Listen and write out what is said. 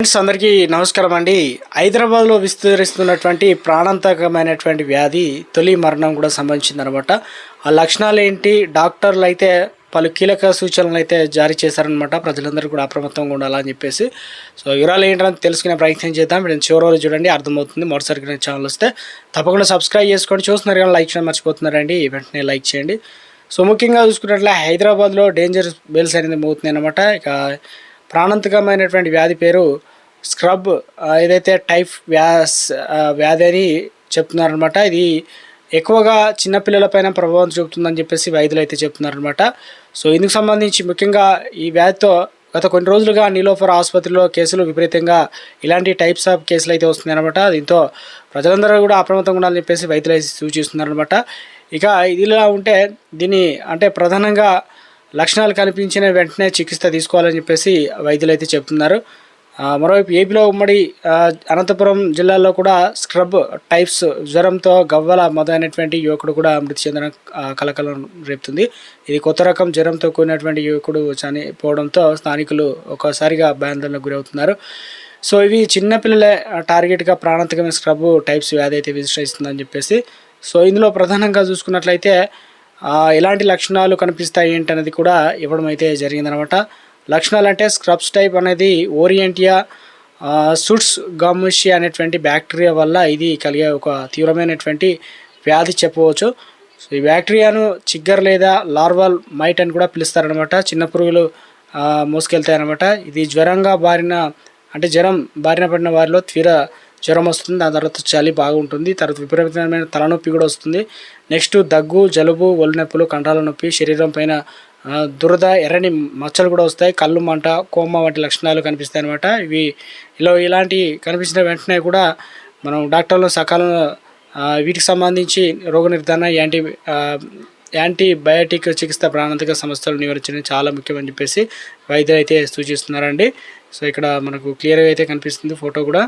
Friends అందరికీ నమస్కారం అండి. హైదరాబాద్లో విస్తరిస్తున్నటువంటి ప్రాణాంతకమైనటువంటి వ్యాధి తొలి మరణం కూడా సంబంధించింది అనమాట ఆ లక్షణాలు ఏంటి డాక్టర్లు అయితే పలు కీలక సూచనలు అయితే జారీ చేశారనమాట. ప్రజలందరూ కూడా అప్రమత్తంగా ఉండాలని చెప్పేసి. సో వివరాలు ఏంటని తెలుసుకునే ప్రయత్నం చేద్దాం. మీరు చివరి చూడండి అర్థమవుతుంది. మొదటిసారి ఛానల్ వస్తే తప్పకుండా సబ్స్క్రైబ్ చేసుకోండి. చూస్తున్నారు కానీ లైక్ చేయడం మర్చిపోతున్నారండి. వెంటనే లైక్ చేయండి. సో ముఖ్యంగా చూసుకున్నట్లే హైదరాబాద్లో డేంజర్ బెల్స్ అనేది మోగుతుంది అనమాట ఇక ప్రాణాంతకమైనటువంటి వ్యాధి పేరు స్క్రబ్ ఏదైతే టైప్ వ్యాస్ వ్యాధి అని చెప్తున్నారనమాట ఇది ఎక్కువగా చిన్నపిల్లలపైన ప్రభావం చూపుతుందని చెప్పేసి వైద్యులు అయితే చెప్తున్నారనమాట సో ఇందుకు సంబంధించి ముఖ్యంగా ఈ వ్యాధితో గత కొన్ని రోజులుగా నీలోఫర్ ఆసుపత్రిలో కేసులు విపరీతంగా ఇలాంటి టైప్స్ ఆఫ్ కేసులు అయితే వస్తున్నాయన్నమాట. దీంతో ప్రజలందరూ కూడా అప్రమత్తంగా ఉండాలని చెప్పేసి వైద్యులు అయితే సూచిస్తున్నారనమాట ఇక ఇదిలా ఉంటే దీన్ని అంటే ప్రధానంగా లక్షణాలు కనిపించిన వెంటనే చికిత్స తీసుకోవాలని చెప్పేసి వైద్యులు అయితే చెప్తున్నారు. మరోవైపు ఏపీలో ఉమ్మడి అనంతపురం జిల్లాలో కూడా స్క్రబ్ టైప్స్ జ్వరంతో గవ్వల మొదలైనటువంటి యువకుడు కూడా మృతి చెందిన కలకలం రేపుతుంది. ఇది కొత్త రకం జ్వరంతో కూడినటువంటి యువకుడు చనిపోవడంతో స్థానికులు ఒక్కసారిగా భయాందోళనకు గురవుతున్నారు. సో ఇవి చిన్నపిల్లలే టార్గెట్గా ప్రాణాంతకమైన స్క్రబ్ టైప్స్ వ్యాధి అయితే విశ్లేషిస్తుందని చెప్పేసి సో ఇందులో ప్రధానంగా చూసుకున్నట్లయితే ఎలాంటి లక్షణాలు కనిపిస్తాయి ఏంటనేది కూడా ఇవ్వడం అయితే జరిగిందనమాట. లక్షణాలు అంటే స్క్రబ్స్ టైప్ అనేది ఓరియంటియా సుట్స్ గమ్ముషి అనేటువంటి బ్యాక్టీరియా వల్ల ఇది కలిగే ఒక తీవ్రమైనటువంటి వ్యాధి చెప్పవచ్చు. సో ఈ బ్యాక్టీరియాను చిగ్గర్ లేదా లార్వల్ మైట్ అని కూడా పిలుస్తారనమాట చిన్న పురుగులు మోసుకెళ్తాయన్నమాట. ఇది జ్వరంగా బారిన అంటే జ్వరం బారిన పడిన వారిలో తీవ్ర జ్వరం వస్తుంది. దాని తర్వాత చలి బాగుంటుంది. తర్వాత విపరీతమైన తలనొప్పి కూడా వస్తుంది. నెక్స్ట్ దగ్గు జలుబు ఒళ్ళు నొప్పులు కండరాల నొప్పి శరీరం పైన దురద ఎర్రని మచ్చలు కూడా వస్తాయి. కళ్ళు మంట కోమ వంటి లక్షణాలు కనిపిస్తాయి అనమాట ఇవి ఇలా ఇలాంటి కనిపించిన వెంటనే కూడా మనం డాక్టర్లు సకాలంలో వీటికి సంబంధించి రోగ నిర్ధారణ యాంటీ యాంటీబయాటిక్ చికిత్స ప్రాణాంతక సమస్యలు నివారించడం చాలా ముఖ్యమని చెప్పేసి వైద్యులు అయితే సూచిస్తున్నారండి. సో ఇక్కడ మనకు క్లియర్గా అయితే కనిపిస్తుంది ఫోటో కూడా.